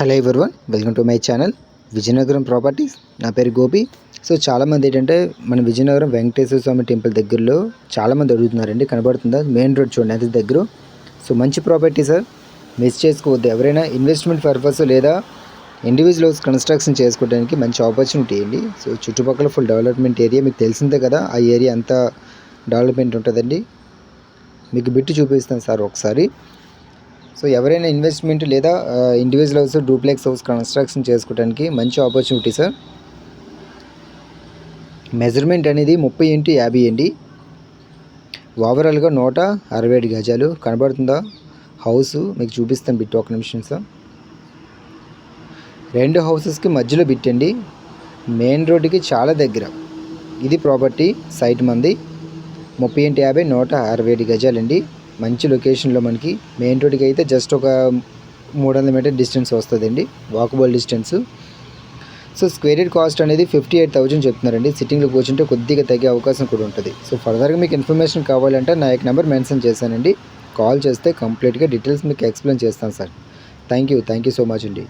Hello everyone welcome to my channel Vizianagaram properties నా పేరు Gopi. So చాలామంది ఏంటంటే మన విజయనగరం వెంకటేశ్వర స్వామి టెంపుల్ దగ్గరలో చాలామంది అడుగుతున్నారండి కనబడుతుందా? మెయిన్ రోడ్ చూడండి అది దగ్గర. సో మంచి ప్రాపర్టీ సార్ మిస్ చేసుకోవద్దు. ఎవరైనా ఇన్వెస్ట్మెంట్ పర్పస్ లేదా ఇండివిజువల్ హౌస్ కన్స్ట్రక్షన్ చేసుకోవడానికి మంచి ఆపర్చునిటీ అండి. సో చుట్టుపక్కల ఫుల్ డెవలప్మెంట్ ఏరియా మీకు తెలిసిందే కదా ఆ ఏరియా అంతా డెవలప్మెంట్ ఉంటుందండి. మీకు బిట్టు చూపిస్తాను సార్ ఒకసారి. సో ఎవరైనా ఇన్వెస్ట్మెంట్ లేదా individual house duplex house construction చేసుకోవడానికి మంచి ఆపర్చునిటీ సార్ మెజర్మెంట్ అనేది ముప్పై ఇంటూ యాభై అండి. ఓవరాల్గా నూట అరవై ఏడు గజాలు కనబడుతుందా? హౌస్ మీకు చూపిస్తాను బిట్ ఒక నిమిషం సార్ రెండు హౌసెస్కి మధ్యలో బిట్టండి మెయిన్ రోడ్డుకి చాలా దగ్గర. ఇది ప్రాపర్టీ సైట్ మంది. ముప్పై ఇంటి యాభై నూట అరవై ఏడు గజాలండి. మంచి లొకేషన్లో మనకి మెయిన్ రోడ్కి అయితే జస్ట్ ఒక మూడు వందల మీటర్ డిస్టెన్స్ వస్తుందండి walkable distance so square cost అనేది ఫిఫ్టీ ఎయిట్ థౌజండ్ చెప్తున్నారండి సిట్టింగ్లో కూర్చుంటే కొద్దిగా తగ్గే అవకాశం కూడా ఉంటుంది. సో ఫర్దర్గా మీకు ఇన్ఫర్మేషన్ కావాలంటే నా యొక్క నెంబర్ మెన్షన్ చేశానండి. కాల్ చేస్తే కంప్లీట్గా డీటెయిల్స్ మీకు ఎక్స్ప్లెయిన్ చేస్తాను sir thank you thank you so much అండి.